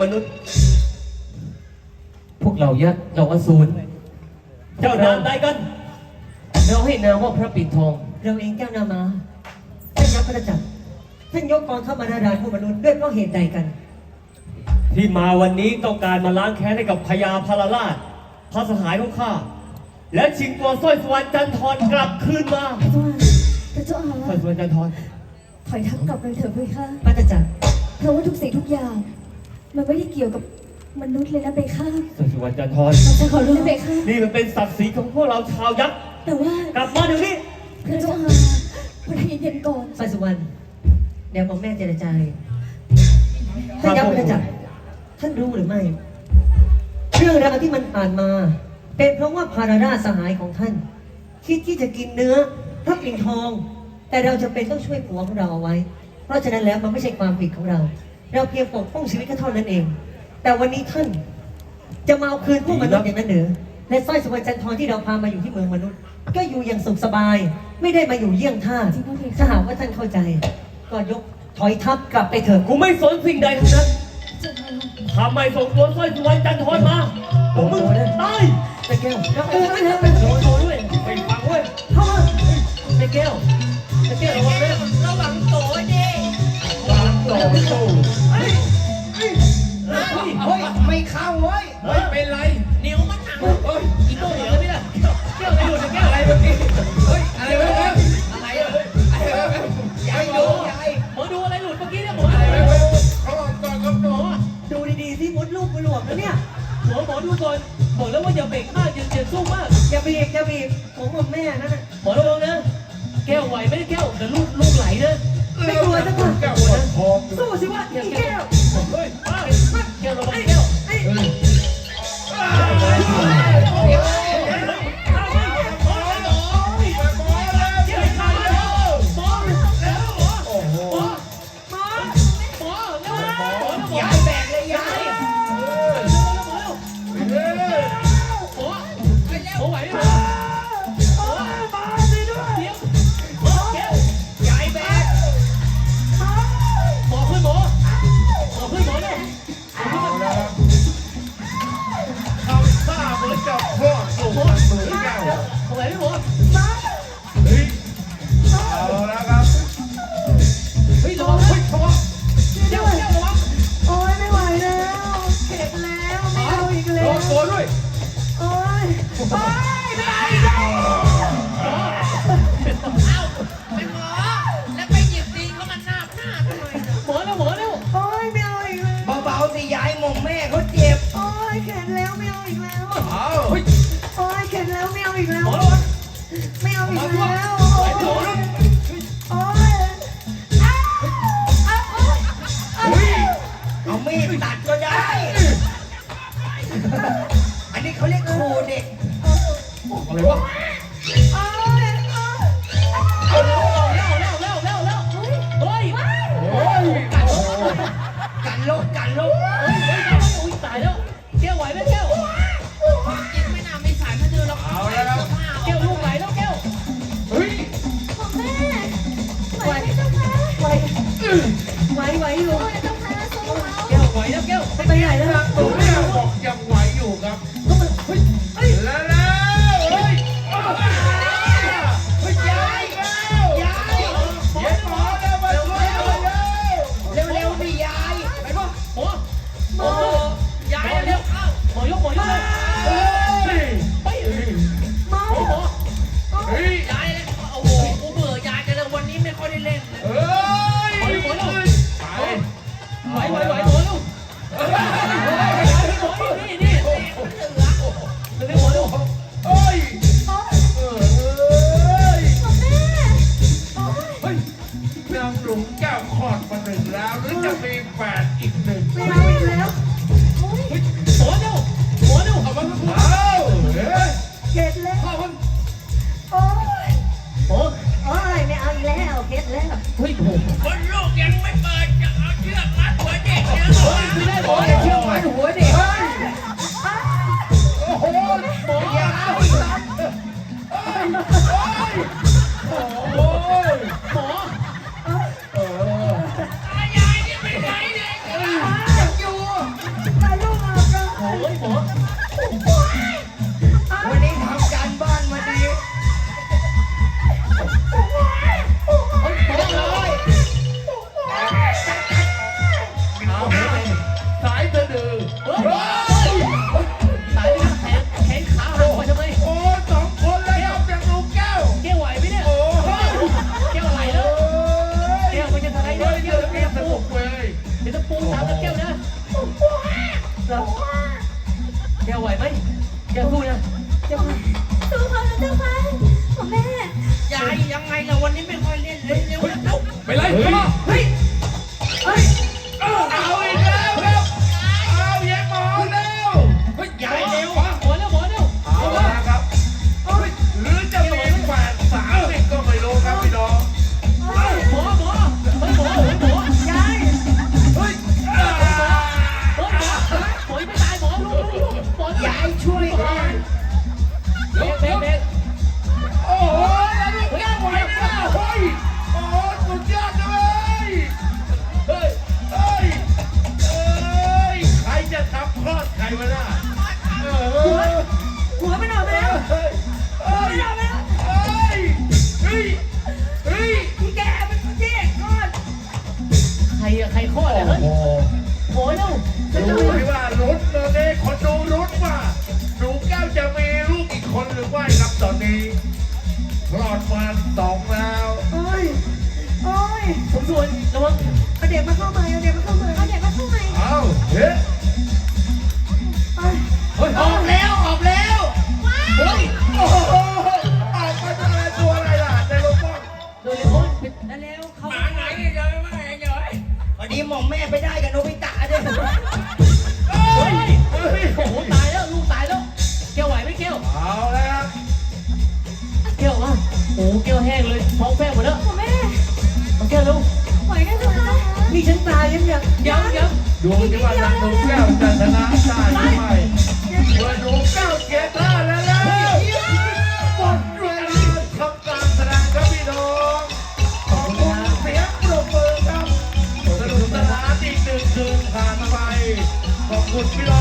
มนุษย์ พวกเรายักษ์เราอสูรเจ้านามใดกัน เราให้นามว่าพระปิ่นทอง เราเองแก้วนามาท่านยักษ์พระจักรท่านยกกองทัพมานาดานพวกมนุษย์ด้วยเพราะเหตุใดกัน ที่มาวันนี้ต้องการมาล้างแค้นให้กับพญาพาราราชพระสหายของข้า และชิงตัวสร้อยสวรรค์จันทรกลับคืนมาพระเจ้าอาสร้อยสวรรค์จันทรถอยทัพกลับเลยเถอะพี่ค่ะพระจักรเพราะว่าทุกสิ่งทุกอย่าง มันไม่ได้เกี่ยวกับมนุษย์เลยนะเบค่ะสร้อยสวรรค์จันทรเราจะขอรู้นะเบค่ะนี่มันเป็นศักดิ์ศรีของพวกเราชาวยักษ์แต่ว่ากลับมาเดี๋ยวนี้พระเจ้าอาพระเย็นๆก่อนไฟสุวรรณเดี๋ยวหมอมแม่เจรจาให้ท่านยักษ์พระจักรท่านรู้หรือไม่เรื่องราวที่มันผ่านมา เป็นเพราะว่าพาราดาสหายของท่าน คิดที่จะกินเนื้อพระปิ่นทอง แต่เราจะเป็นต้องช่วยผัวของเราเอาไว้ เพราะฉะนั้นแล้วมันไม่ใช่ความผิดของเรา เราเพียงปกป้องชีวิตแค่เท่านั้นเอง แต่วันนี้ท่านจะมาเอาคืนพวกมนุษย์อย่างนั้นเหรือและสร้อยสุวรรณจันทรที่เราพามาอยู่ที่เมืองมนุษย์ ก็อยู่อย่างสุขสบาย ไม่ได้มาอยู่เยี่ยงท่าสถ้าหากว่าท่านเข้าใจ ก็ยกถอยทัพกลับไปเถอะกูไม่สนสิ่งใดทั้งนั้นเจ้าอาทำไมส่งตัวสร้อยสวรรค์จันทรมาผมมึงตายไปแก้วแล้วเออไม่ทำโดนโดนด้วยไปฟังเว้ยเข้ามาไปแก้วไปแก้วระวังนะระวังโตดิวางต่ เฮ้ยเป็นไร นิ้วมันหนักเฮ้ยอีโต้เหรอไม่ได้แก้วอะไรหลุดแก้วอะไรเมื่อกี้เฮ้ยอะไรวะเนี่ยอะไรอะอะไรวะยายดูยายหมอดูอะไรหลุดเมื่อกี้เนี่ยหมออะไรวะเขาบอกก่อนครับหมอดูดีๆสิมดลูกมือหลวมแล้วเนี่ยหมอหมอดูก่อนบอกแล้วว่าอย่าเบรกมากอย่าอย่าสู้มากอย่าบีบอย่าบีบของหมอมแม่นั่นน่ะหมอระวังนะ แก้วไหวไหมแก้วเดี๋ยวลูก เห แล้ว ไม่เอาอีกแล้วโอ๊ยโอ๊ยอ้าวอ้าวโอ๊ยโอ๊ยเอามีดตัดก็ได้ อันนี้เขาเรียกครูเด็กอะไรวะอ้าวอ้าวโอ้ยกันโลกกันโลก แกไหวไหมแกสู้ยังแกสู้สู้เขาแล้วเจ้าค่ะของแม่ยายยังไงล่ะวันนี้ไม่ค่อยเล่นเลยเร็วไปเลยเฮ้ย ใครอะใครข้อดอะเฮ้ยโอ้โหหมอแล้วดูที่ว่าลุ้นเลยเนี่ยคนดูลุ้นว่าหนูแก้วจะมีลูกอีกคนหรือไม่ครับตอนนี้คลอดมาสองแล้วโอ้ยโอ้ยผมส่วนระวัง นนี้หม่อมแม่ไปได้กับโนบิตะด้วยเฮ้ยเฮ้ยโอ้โหตายแล้วลูกตายแล้วแก้วไหวไหมแก้วเอาแล้วแก้วมาโอ้โหแก้วแห้งเลยท้องแป้งหมดแล้วของแม่เอาแก้วเร็วไหวนะเจ้าค่ะนี่ฉันตายยังเนี่ยยังยังดูที่ว่าหนูแก้วจะชนะได้หรือไม่เมื่อหนูแก้วเสียท่าแล้วแล้วาน